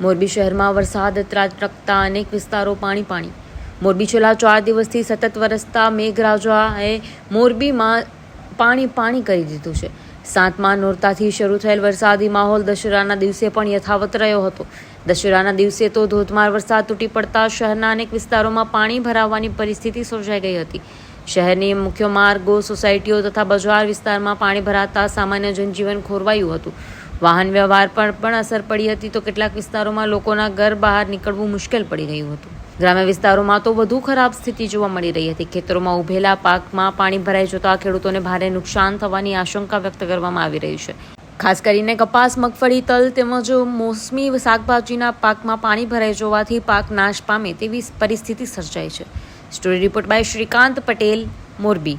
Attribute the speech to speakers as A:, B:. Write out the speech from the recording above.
A: મોરબી શહેરમાં વરસાદ, ત્રાટકતા, અનેક વિસ્તારો પાણી પાણી. મોરબી છેલ્લા ચાર દિવસથી સતત વરસતા મેઘરાજાએ મોરબીમાં પાણી પાણી કરી દીધું છે. સાતમા નોરતાથી શરૂ થયેલ વરસાદી માહોલ દશેરાના દિવસે પણ યથાવત રહ્યો હતો. દશેરાના દિવસે તો ધોધમાર વરસાદ તૂટી પડતા શહેરના અનેક વિસ્તારોમાં પાણી ભરાવાની પરિસ્થિતિ સર્જાઈ ગઈ હતી. શહેરની મુખ્ય માર્ગો, સોસાયટીઓ તથા બજાર વિસ્તારમાં પાણી ભરાતા સામાન્ય જનજીવન ખોરવાયું હતું. વાહન વ્યવહાર પર પણ અસર પડી હતી તો કેટલાક વિસ્તારોમાં લોકોના ઘર બહાર નીકળવું મુશ્કેલ પડી ગયું હતું. ગ્રામ્ય વિસ્તારોમાં તો વધુ ખરાબ સ્થિતિ જોવા મળી રહી હતી. ખેતરોમાં ઉભેલા પાકમાં પાણી ભરાઈ જતા ખેડૂતોને ભારે નુકસાન થવાની આશંકા વ્યક્ત કરવામાં આવી રહી છે. ખાસ કરીને કપાસ, મગફળી, તલ તેમજ મોસમી શાકભાજીના પાકમાં પાણી ભરાઈ જવાથી પાક નાશ પામે તેવી પરિસ્થિતિ સર્જાઈ છે. Story report by Shrikant Patel, Morbi.